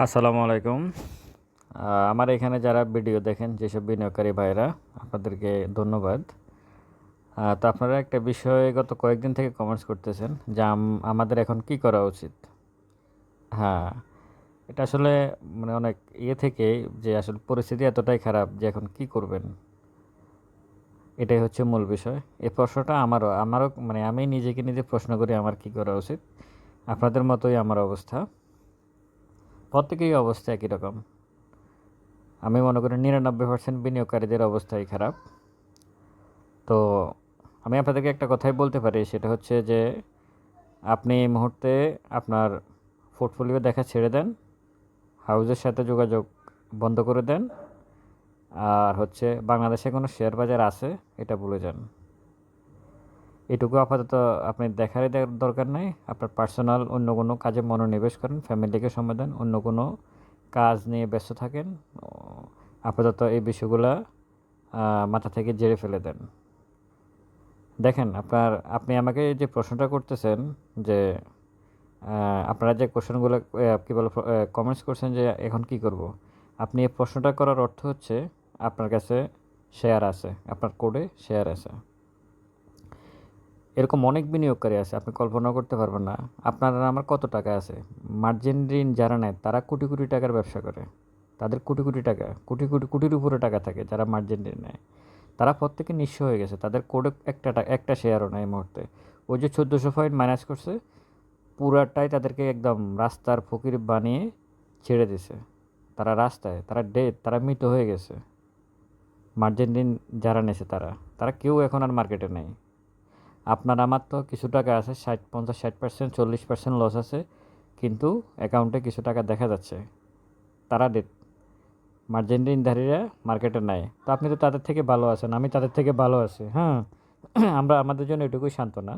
আসসালামু আলাইকুম। আমার এখানে যারা ভিডিও দেখেন, যেসব বিনিয়োগকারী ভাইরা আপনাদেরকে ধন্যবাদ। তো আপনারা একটা বিষয়ে গত কয়েকদিন থেকে কমেন্টস করতেছেন যে আম- আমাদের এখন কি করা উচিত? হ্যাঁ এটা আসলে মানে অনেক ইয়ে থেকে যে আসলে পরিস্থিতি এতটাই খারাপ যে এখন কি করবেন? এটাই হচ্ছে মূল বিষয়। এই প্রশ্নটা আমারও আমারও মানে আমি নিজেকে নিজে প্রশ্ন করি, আমার কি করা উচিত? আপনাদের মতোই আমার অবস্থা। প্রত্যেকেই অবস্থা একই রকম। আমি মনে করি নিরানব্বই পার্সেন্ট বিনিয়োগকারীদের অবস্থাই খারাপ। তো আমি আপনাদেরকে একটা কথাই বলতে পারি, সেটা হচ্ছে যে আপনি এই মুহূর্তে আপনার পোর্টফোলিও দেখা ছেড়ে দেন হাউজের সাথে যোগাযোগ বন্ধ করে দেন, আর হচ্ছে বাংলাদেশে কোনো শেয়ার বাজার আছে, এটা ভুলে যান। এটুকু আপাতত আপনি দেখারই দরকার নেই। আপনার পার্সোনাল অন্য কোনো কাজে মনোনিবেশ করেন ফ্যামিলিকে সময় দেন, অন্য কোনো কাজ নিয়ে ব্যস্ত থাকেন আপাতত এই বিষয়গুলো মাথা থেকে জেরে ফেলে দেন। দেখেন, আপনার, আপনি আমাকে যে প্রশ্নটা করতেছেন যে আপনারা যে কোশ্চেনগুলো কী বলে কমেন্টস করছেন যে, এখন কি করব? আপনি এই প্রশ্নটা করার অর্থ হচ্ছে, আপনার কাছে শেয়ার আছে, আপনার কোডে শেয়ার আছে। এরকম অনেক বিনিয়োগকারী আছে, আপনি কল্পনা করতে পারবেন না। আপনার আমার কত টাকা আছে? মার্জিন ঋণ যারা নেয়, তারা কোটি কোটি টাকার ব্যবসা করে। তাদের কোটি কোটি টাকা, কোটি কোটি, কোটির উপরে টাকা থাকে যারা মার্জিন ঋণ নেয়। তারা প্রত্যেকে নিঃস্ব হয়ে গেছে। তাদের কোডে একটা একটা শেয়ারও নেই এই মুহূর্তে। ওই যে চোদ্দোশো পয়েন্ট মাইনাস করছে, পুরাটাই তাদেরকে একদম রাস্তার ফকির বানিয়ে ছেড়ে দিছে। তারা রাস্তায়, তারা ডেট তারা মৃত হয়ে গেছে। মার্জিন ঋণ যারা নেছে তারা তারা কেউ এখন আর মার্কেটে নেই। আপনার আমার তো কিছু টাকা আছে, ষাট, পঞ্চাশ, ষাট পার্সেন্ট চল্লিশ পার্সেন্ট লস আছে, কিন্তু অ্যাকাউন্টে কিছু টাকা দেখা যাচ্ছে। তারা ডেট মার্জিন ঋণধারীরা মার্কেটে নেয়। তো আপনি তো তাদের থেকে ভালো আছেন, আমি তাদের থেকে ভালো আছি হ্যাঁ? আমরা আমাদের জন্য এটুকুই সান্ত্বনা।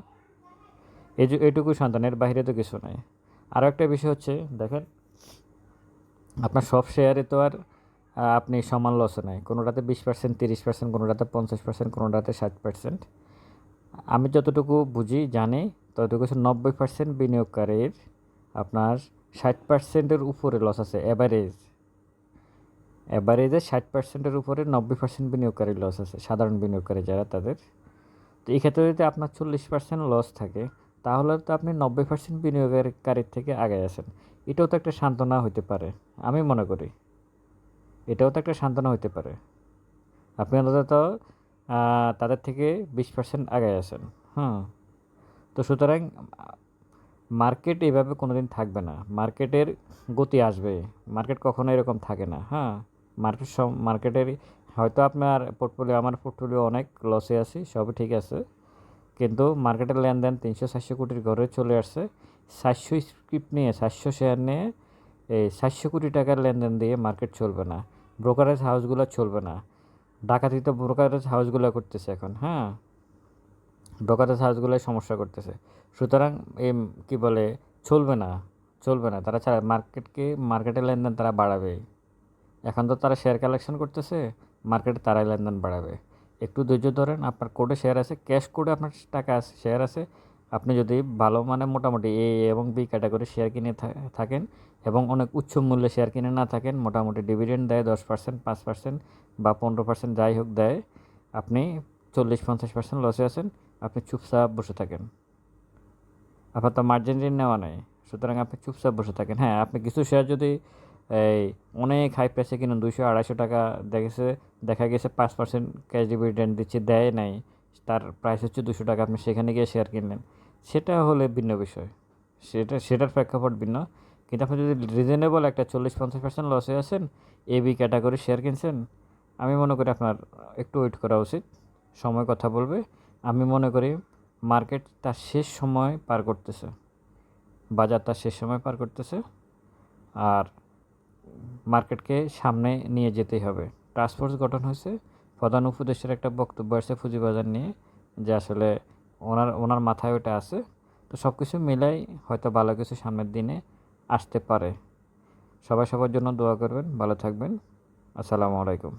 এই যে এইটুকুই সান্ত্বনা, এর বাইরে তো কিছু নাই। আরও একটা বিষয় হচ্ছে, দেখেন, আপনার সব শেয়ারে তো আর আপনি সমান লসে নাই। কোনোটাতে বিশ পার্সেন্ট তিরিশ পার্সেন্ট কোনোটাতে পঞ্চাশ পার্সেন্ট কোনোটাতে ষাট পার্সেন্ট আমি যতটুকু বুঝি, জানি, ততটুকু হচ্ছে নব্বই পার্সেন্ট বিনিয়োগকারীর আপনার ষাট পার্সেন্টের উপরে লস আছে অ্যাভারেজ অ্যাভারেজে ষাট পার্সেন্টের উপরে নব্বই পার্সেন্ট বিনিয়োগকারীর লস আছে, সাধারণ বিনিয়োগকারী যারা, তাদের। তো এই ক্ষেত্রে যদি আপনার চল্লিশ পার্সেন্ট লস থাকে, তাহলে তো আপনি নব্বই পার্সেন্ট বিনিয়োগকারীর থেকে আগে আছেন। এটাও তো একটা সান্ত্বনা হতে পারে, আমি মনে করি। এটাও তো একটা সান্ত্বনা হতে পারে। আপনি অন্তত তাদের থেকে বিশ পার্সেন্ট আগে আছেন। হ্যাঁ তো সুতরাং মার্কেট এইভাবে কোনো দিন থাকবে না। মার্কেটের গতি আসবে। মার্কেট কখনো এরকম থাকে না। হ্যাঁ মার্কেট সব মার্কেটের হয়তো আপনার পোর্টফোলিও আমার পোর্টফোলিও অনেক লসে আছি, সবই ঠিক আছে। কিন্তু মার্কেটের লেনদেন তিনশো সাতশো কোটির ঘরে চলে আসছে। সাতশো স্ক্রিপ্ট নিয়ে সাতশো শেয়ার নিয়ে, এই সাতশো কোটি টাকার লেনদেন দিয়ে মার্কেট চলবে না। ব্রোকারেজ হাউসগুলো চলবে না। ডাকাতি তো ব্রোকারেজ হাউসগুলো করতেছে এখন হ্যাঁ? ব্রোকারেজ হাউসগুলোই সমস্যা করতেছে। সুতরাং এই কী বলে, চলবে না চলবে না। তারা ছাড়া মার্কেটকে মার্কেটের লেনদেন তারা বাড়াবে এখন তো তারা শেয়ার কালেকশন করতেছে মার্কেটে তারাই লেনদেন বাড়াবে। একটু ধৈর্য ধরেন, আপনার কোডে শেয়ার আছে ক্যাশ কোডে আপনার টাকা আছে শেয়ার আছে। আপনি যদি ভালো মানে মোটামুটি এ এবং বি ক্যাটাগরি শেয়ার কিনে থাকেন এবং অনেক উচ্চ মূল্যে শেয়ার কিনে না থাকেন, মোটামুটি ডিভিডেন্ড দেয় দশ পার্সেন্ট পাঁচ পার্সেন্ট বা পনেরো পার্সেন্ট যাই হোক দেয়, আপনি চল্লিশ পঞ্চাশ পার্সেন্ট লসে আছেন, আপনি চুপচাপ বসে থাকেন। আপনার তো মার্জিন ঋণ নেওয়া নেই, সুতরাং আপনি চুপচাপ বসে থাকেন। হ্যাঁ আপনি কিছু শেয়ার যদি এই অনেক হাই প্রাইসে কিনুন, দুইশো আড়াইশো টাকা দেখেছে, দেখা গেছে পাঁচ পার্সেন্ট ক্যাশ ডিভিডেন্ড দিচ্ছে, দেয় নাই, তার প্রাইস হচ্ছে দুশো টাকা, আপনি সেখানে গিয়ে শেয়ার কিনলেন। সেটা হলে ভিন্ন বিষয়। সেটা, সেটার প্রেক্ষাপট ভিন্ন। কিন্তু আপনি যদি রিজনেবল একটা চল্লিশ পঞ্চাশ পার্সেন্ট লসে আছেন এ বি ক্যাটাগরি শেয়ার কিনছেন, আমি মনে করি আপনার একটু ওয়েট করা উচিত। সময় কথা বলবে। আমি মনে করি মার্কেট তার শেষ সময় পার করতেছে। বাজার তার শেষ সময় পার করতেছে। আর মার্কেটকে সামনে নিয়ে যেতেই হবে। টাস্ক ফোর্স গঠন হয়েছে। প্রধান উপদেশের একটা বক্তব্য আছে পুঁজিবাজার নিয়ে, যে আসলে ওনার ওনার মাথায় ওটা আছে। তো সব কিছু মিলাই হয়তো ভালো কিছু সামনের দিনে আসতে পারে। সবাই সবার জন্য দোয়া করবেন, ভালো থাকবেন। আসসালামু আলাইকুম।